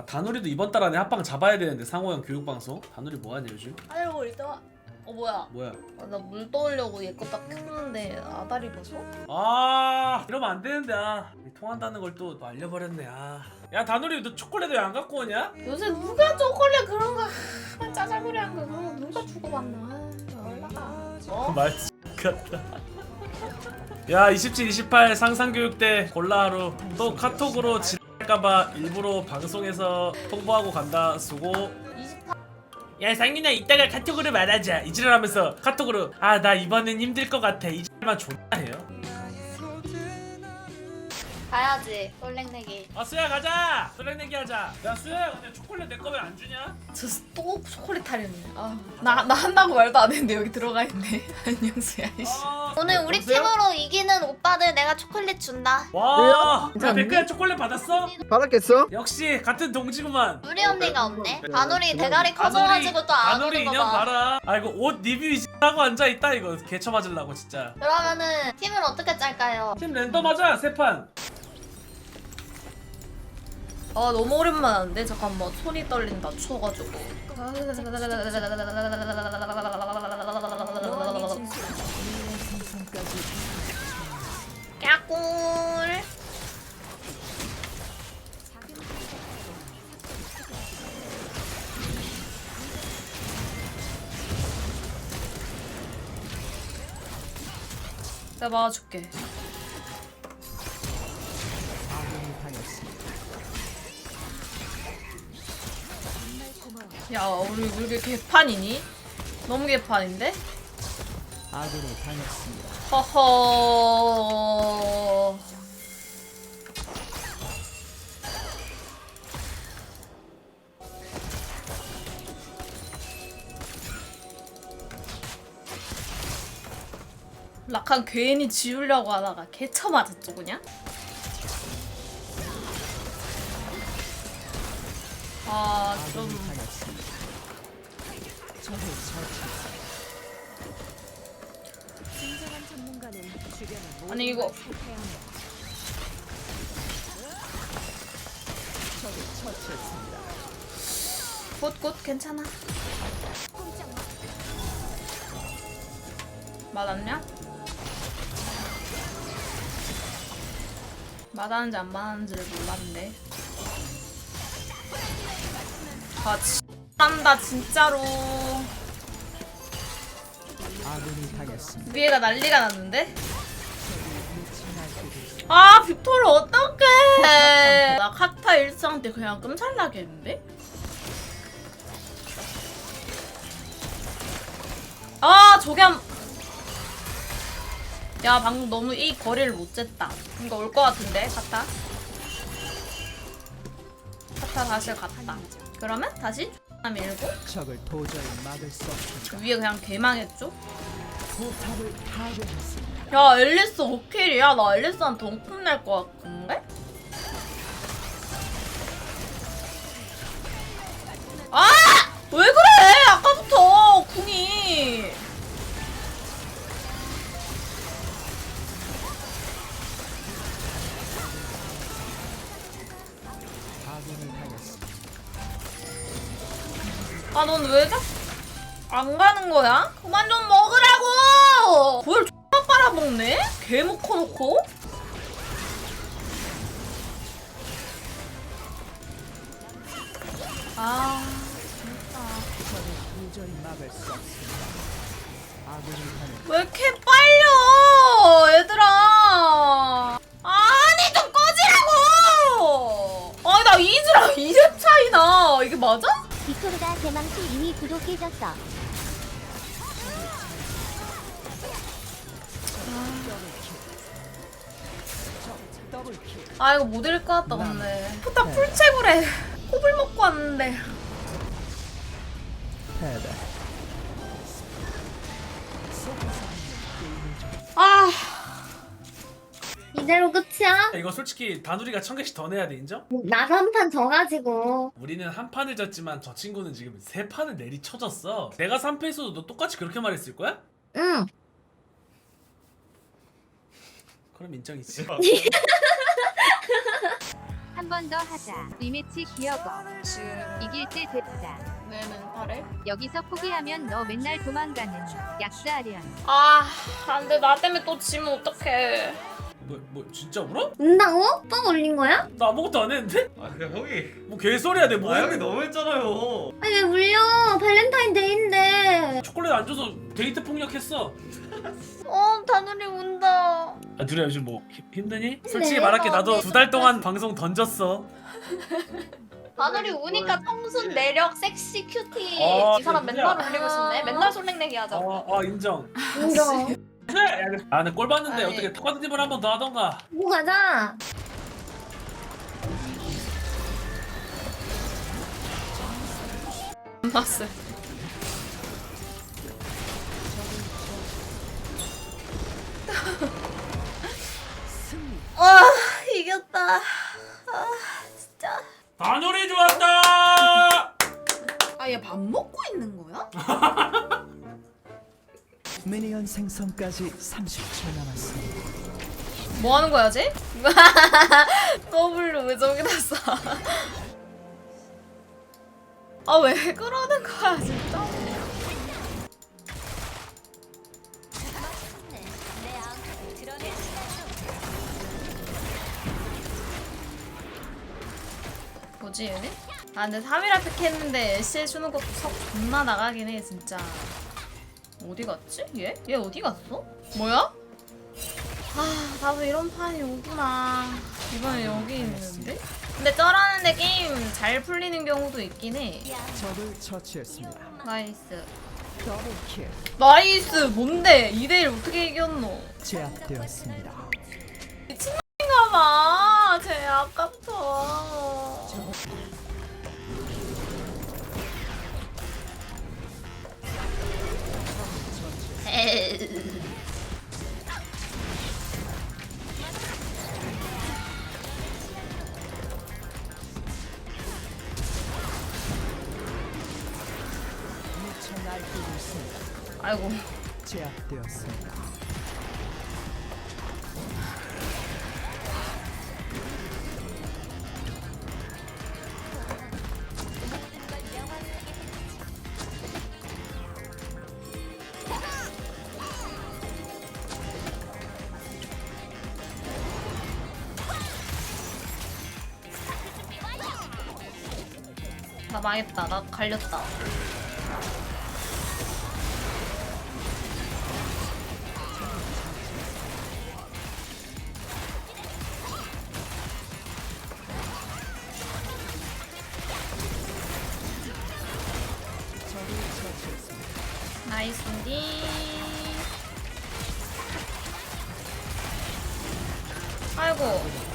아 다누리도 이번 달 안에 합방 잡아야 되는데 상호형 교육방송? 다누리 뭐하냐 요즘? 아이고 일단 어 뭐야? 뭐야? 아, 나물 떠오려고 얘 거 딱 켰는데 아다리 벗어? 아 이러면 안 되는데 아. 통한다는 걸 또 알려버렸네 아야 다누리 너 초콜릿 왜 안 갖고 오냐? 요새 누가 초콜릿 그런 거 하, 짜잘구리 한 거 그런 거 누가 주고 받나? 아, 연락아 어? 말 같다. 야 27, 28 상상교육대 골라하루 또 카톡으로 지 랄까봐 일부러 방송에서 통보하고 간다 수고. 28야 상민아 이따가 카톡으로 말하자. 이지랄하면서 카톡으로. 아 나 이번엔 힘들 것 같아. 이지랄만 존나 해요. 가야지 똘랭내기. 아 수야 가자! 소랭 내기 하자. 야 수야 근데 초콜릿 내 거 왜 안 주냐? 저또 초콜릿 타려네. 아나 나 한다고 말도 안 했는데 여기 들어가 있네. 안녕 수야 씨. 아, 오늘 우리 여보세요? 팀으로 이기는 오빠들 내가 초콜릿 준다. 와? 야 백그야 초콜릿 받았어? 받았겠어? 역시 같은 동지구만. 우리 언니가 없네. 바놀이 그럼 대가리 커져가지고 또 안 오는 거 인형 봐. 봐라. 아 이거 옷 리뷰 하고 앉아 있다 이거 개쳐 맞으려고 진짜. 그러면은 팀을 어떻게 짤까요? 팀 랜덤하자 세 판. 아 너무 오랜만인데 잠깐만 손이 떨린다 추워가지고 내가 막아줄게 야 우리 왜 이렇게 개판이니? 너무 개판인데? 아군이 당했습니다. 허허 라칸 괜히 지우려고 하다가 개쳐 맞았죠 그냥? 아좀 아니, 이거-. 굿굿 괜찮아 맞았냐? 맞았는지 안 맞았는지를 몰랐는데 아 진짜 진짜로. 위에가 난리가 났는데? 아 빅토르 어떡해 나 카타 일상 때 그냥 끔살나겠는데? 아 저게 한... 야 방금 너무 이 거리를 못 쟀다 이거 올 것 같은데 카타 카타 다시 갔다 그러면 다시 X나 밀고 적을 도저히 막을 수 없습니다. 위에 그냥 개망했죠? 포탑을 파괴했습니다. 야 앨리스 5킬이야 나 앨리스한테 엉큼 낼것 같은데? 아! 왜 그래 아까부터 궁이 아 넌 왜 자꾸 안 가는 거야? 그만 좀 먹으라고 뭘 X나 빨아먹네? 개 먹어놓고 아 당했습니다. 왜 이렇게 빨려 얘들아 아니 좀 꺼지라고 아니 나 이즈랑 2세 차이나 이게 맞아? 빅토르가 대망치 이미. 더블킬. 아 이거 못 이길 것 같다 근데 포탑 풀체불에 호불 먹고 왔는데 이대로 끝이야? 이거 솔직히 다누리가 천 개씩 더 내야 돼 인정? 나도 한판 져가지고. 우리는 한 판을 졌지만 저 친구는 지금 세 판을 내리 쳐졌어. 내가 3패에서도 너 똑같이 그렇게 말했을 거야? 응. 그럼 인정이지. 한 번 더 하자. 리매치 기어거. 이길 때 됐다. 내 멘탈에 여기서 포기하면 너 맨날 도망가는 약사련. 아 안돼 나 때문에 또 지면 어떡해 뭐, 뭐 진짜 울어? 운다고? 또 올린 거야? 나 아무것도 안 했는데? 아 그냥 형이 뭐 개소리야 내가 뭐아 형이 했는데 너무 했잖아요 아니 왜 울려? 발렌타인데이인데. 초콜릿 안 줘서 데이트 폭력했어 어 다누리 운다. 아 둘이 요즘 뭐 힘- 힘드니? 솔직히 네, 말할게 나도 어, 두달 동안 방송 던졌어 다누리 우니까 청순 매력 섹시 큐티. 어, 이 사람 진짜? 맨날 올리고 싶네 맨날 솔랭내기 하자 어, 어 인정 인정. 아 근데 꼴 봤는데 아니. 어떻게 턱받침을 한 번 더 하던가 뭐 가자. 봤어 아 이겼다 아 진짜 다누리 좋았다 아 얘 밥 먹고 있는 거야? 미니언 생성까지 30초 남았습니다. 뭐 하는 거야 쟤? W 왜 저기다 써? 아왜 그러는 거야 진짜? 뭐지 얘네? 아 근데 3이라 픽했는데 애쉬 해주는 것도 석 존나 나가긴 해 진짜 어디 갔지? 얘? 얘 어디 갔어? 뭐야? 아 나도 이런 판이 오구나 이번에 여기 있는데? 근데 쩔하는데 게임 잘 풀리는 경우도 있긴 해 적을 처치했습니다. 나이스 더블킬 나이스 뭔데 2대1 어떻게 이겼노 제압되었습니다. 미친놈인가봐 쟤 아까부터 아이고 제압되었습니다. 나 망했다 나 갈렸다 나이스인디. 아이고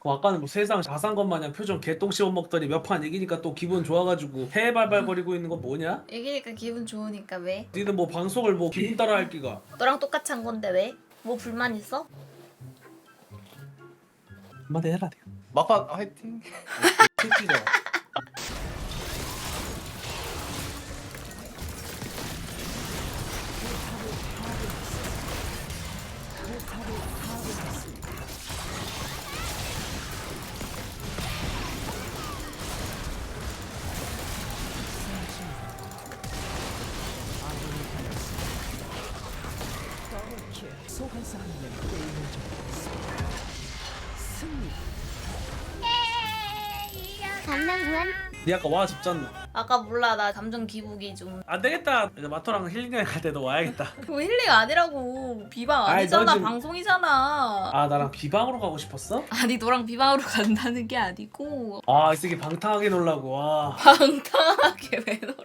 그 아까는 뭐 세상 자산 것 마냥 표정 개똥 씹어 먹더니 몇 판 이기니까 또 기분 좋아가지고 해발발거리고 있는 건 뭐냐? 이기니까 기분 좋으니까 왜? 니는 뭐 방송을 뭐 기분 따라 할 기가 너랑 똑같이 한 건데 왜? 뭐 불만 있어? 한마디 해라 돼 막판 화이팅 새끼잖아 더블킬. 소환사 한 명이 게임을 종료했습니다. 승리. 니 아까 와 집잖아 아까 몰라 나 감정 기복이 좀. 안 되겠다 이제 마토랑 힐링을 갈 때도 와야겠다 그거 힐링 아니라고 비방 아이, 아니잖아 너 지금- 방송이잖아. 아 나랑 비방으로 가고 싶었어? 아니 너랑 비방으로 간다는 게 아니고 아이 새끼 방탕하게 놀라고 와 방탕하게 왜 놀아.